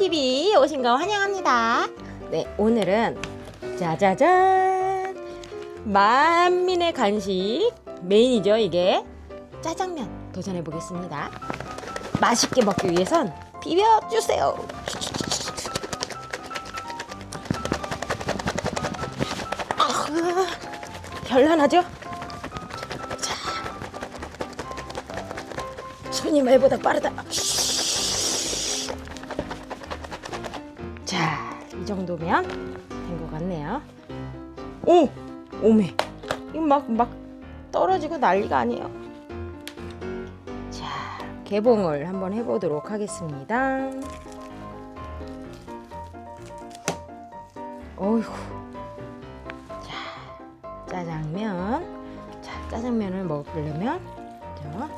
TV 오신 거 환영합니다. 네, 오늘은 짜자잔 만민의 간식 메인이죠 이게 짜장면 도전해 보겠습니다. 맛있게 먹기 위해선 비벼 주세요. 아, 별난하죠? 자, 손이 말보다 빠르다. 정도면 된 것 같네요. 오! 오메. 이거 막, 막 떨어지고 난리가 아니에요. 자, 개봉을 한번 해보도록 하겠습니다. 어이구. 자, 짜장면. 자, 짜장면을 먹으려면, 자,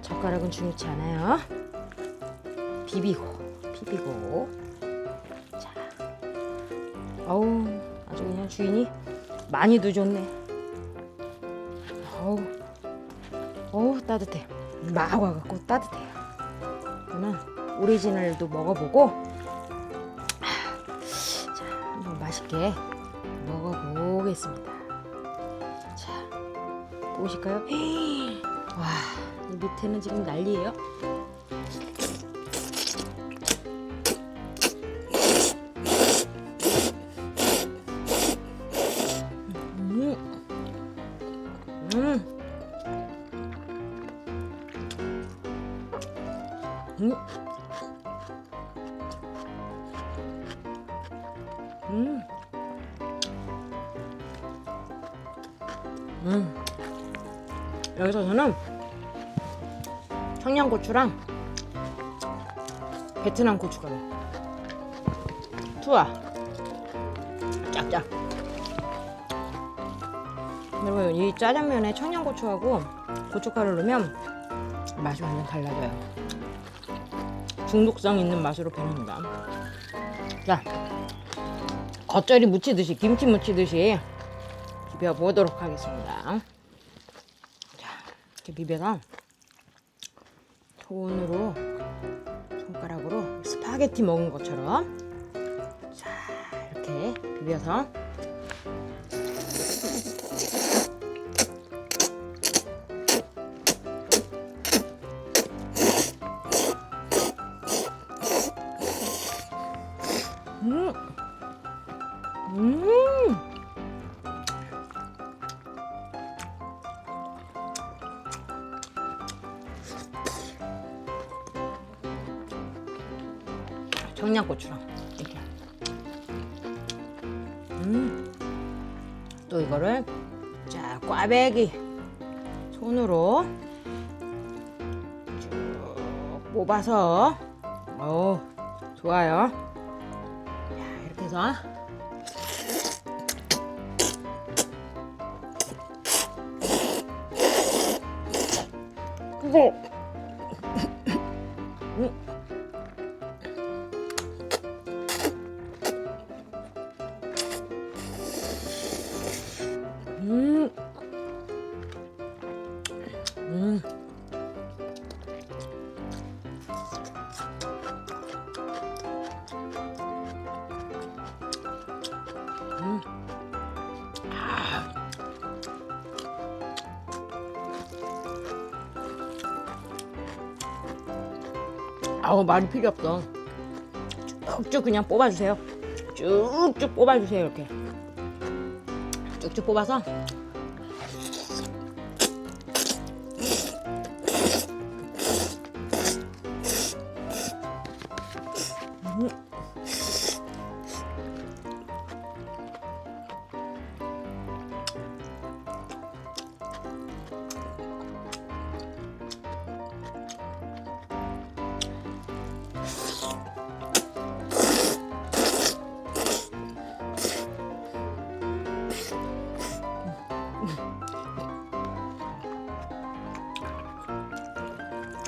젓가락은 중요치 않아요. 비비고, 비비고. 자, 어우, 아주 그냥 주인이 많이도 줬네. 어우, 어우, 따뜻해. 막 와갖고 따뜻해요. 저는 오리지널도 먹어보고, 아, 자, 한번 맛있게 먹어보겠습니다. 자, 보실까요? 와, 이 밑에는 지금 난리예요. 음. 여기서 저는 청양고추랑 베트남 고춧가루 투하. 짝짝. 여러분 이 짜장면에 청양고추하고 고춧가루 넣으면 맛이 완전 달라져요. 중독성 있는 맛으로 변합니다. 자 겉절이 무치듯이 김치 무치듯이 비벼보도록 하겠습니다. 자 이렇게 비벼서 손으로 손가락으로 스파게티 먹은 것처럼 자 이렇게 비벼서 청양고추랑 이렇게. 음. 또 이거를 자 꽈배기 손으로 쭉 뽑아서 어 좋아요. 자, 이렇게 해서 그거 아우 말이 필요 없어. 쭉쭉 그냥 뽑아주세요. 쭉쭉 뽑아주세요 이렇게. 쭉쭉 뽑아서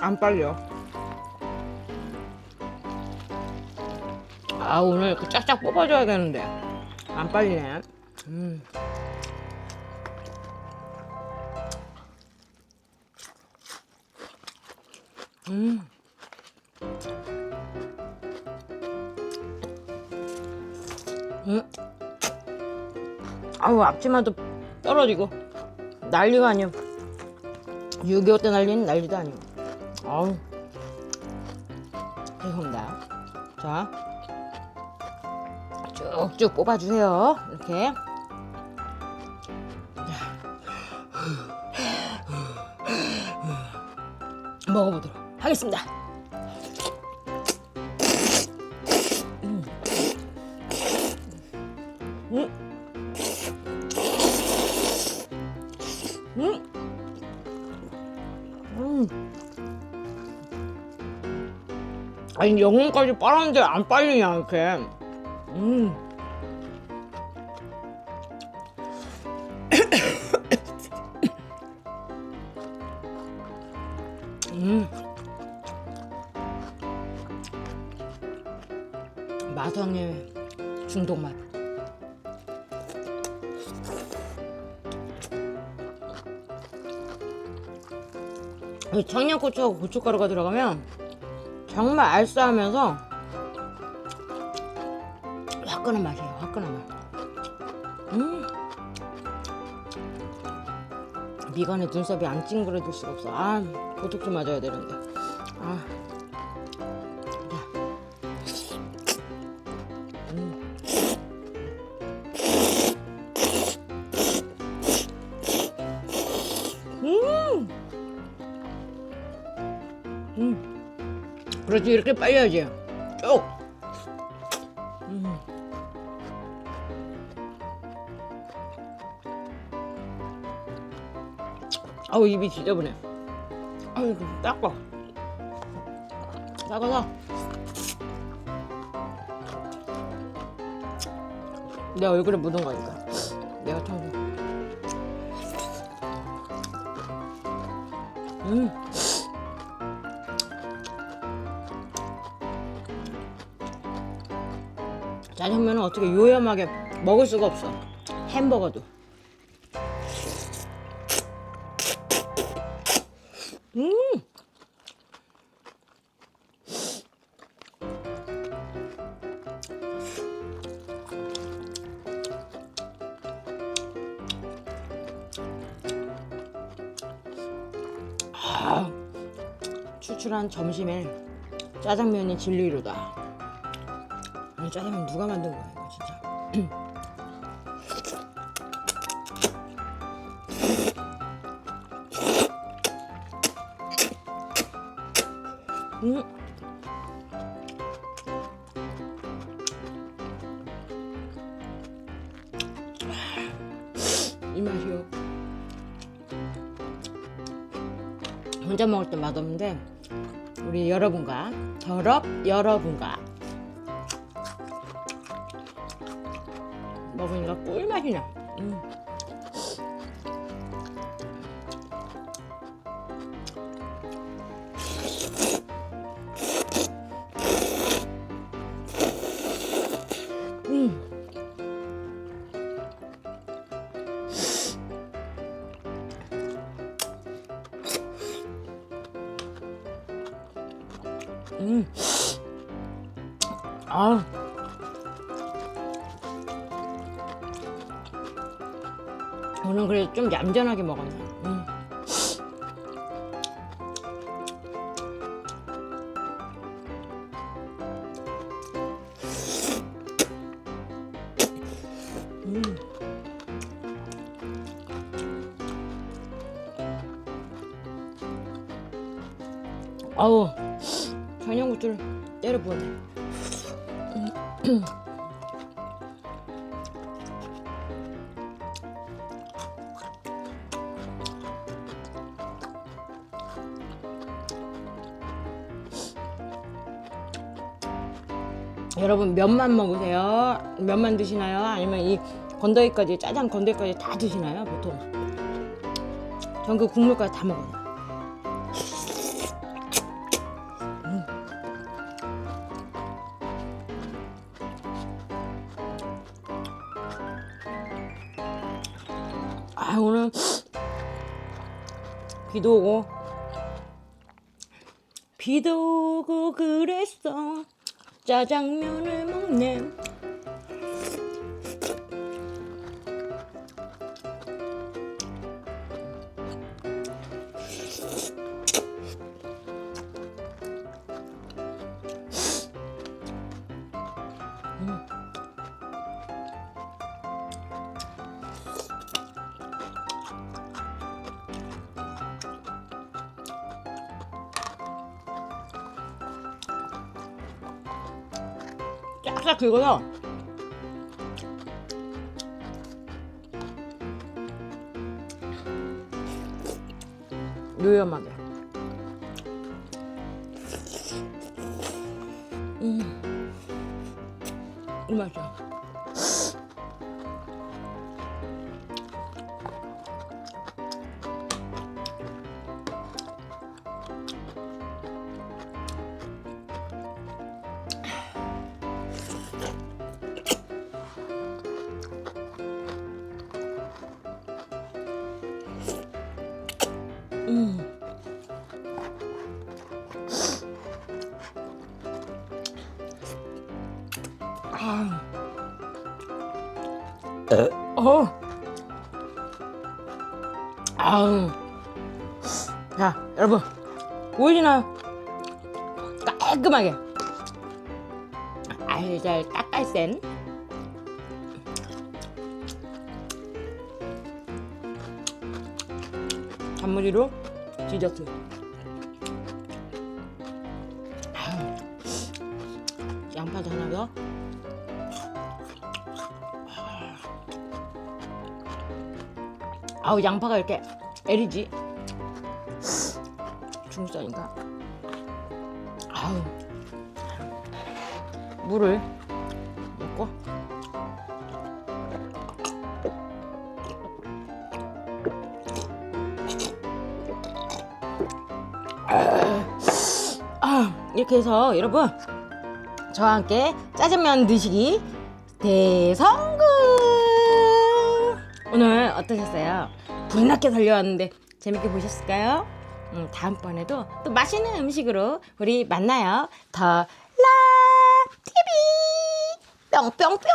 안 빨려. 아 오늘 그 쫙쫙 뽑아줘야 되는데 안 빨리네. 음. 음. 음. 아우 앞치마도 떨어지고 난리가 아니야 6.25 때 난리는 난리도 아니고 아우. 죄송합니다. 자 쭉쭉 뽑아주세요. 이렇게. 먹어보도록 하겠습니다 아니 영혼까지 빨았는데 안 빨리냐 이렇게. 음. 음. 마성의 중독 맛. 이 청양고추하고 고춧가루가 들어가면 정말 알싸하면서 화끈한 맛이에요. 화끈한 맛. 음. 미간에 눈썹이 안 찡그러질 수가 없어. 아, 보톡스 맞아야 되는데. 아. 그렇지 이렇게 빨려야지. 쭉. 음. 아우 입이 지저분해 아유 닦아. 닦아서. 내 얼굴에 묻은 거니까 내가 청소 음 짜장면은 어떻게 요염하게 먹을 수가 없어. 햄버거도. 음. 아, 추출한 점심에 짜장면이 진리로다. 이 짜장면 누가 만든 거야 이거 진짜? 음. 이 맛이요. 혼자 먹을 때 맛없는데 우리 여러분과 더럽 여러분과 먹으니까 꿀맛이 나. 음. 음. 음. 아. 오늘 그래도 좀 얌전하게 먹었네. 음. 음. 아우 청양고추를 때려 부었네. 음. 여러분 면만 먹으세요? 면만 드시나요? 아니면 이 건더기까지 짜장 건더기까지 다 드시나요? 보통 전 그 국물까지 다 먹어요. 음. 아 오늘 비도 오고 비도 오고 그랬어 짜장면을 먹네 쫙쫙 긁어서 요염하게. 음, 이 맛이야 어. 아우. 자, 여러분. 보이시나요? 깔끔하게. 알잘 딱깔센. 단무지로 디저트. 아우 양파가 이렇게 애리지. 중국산인가? 아우 물을 넣고 아, 이렇게 해서 여러분 저와 함께 짜장면 드시기 대성공 오늘 어떠셨어요? 불났게 달려왔는데 재밌게 보셨을까요? 음, 다음번에도 또 맛있는 음식으로 우리 만나요 더 라 TV 뿅뿅뿅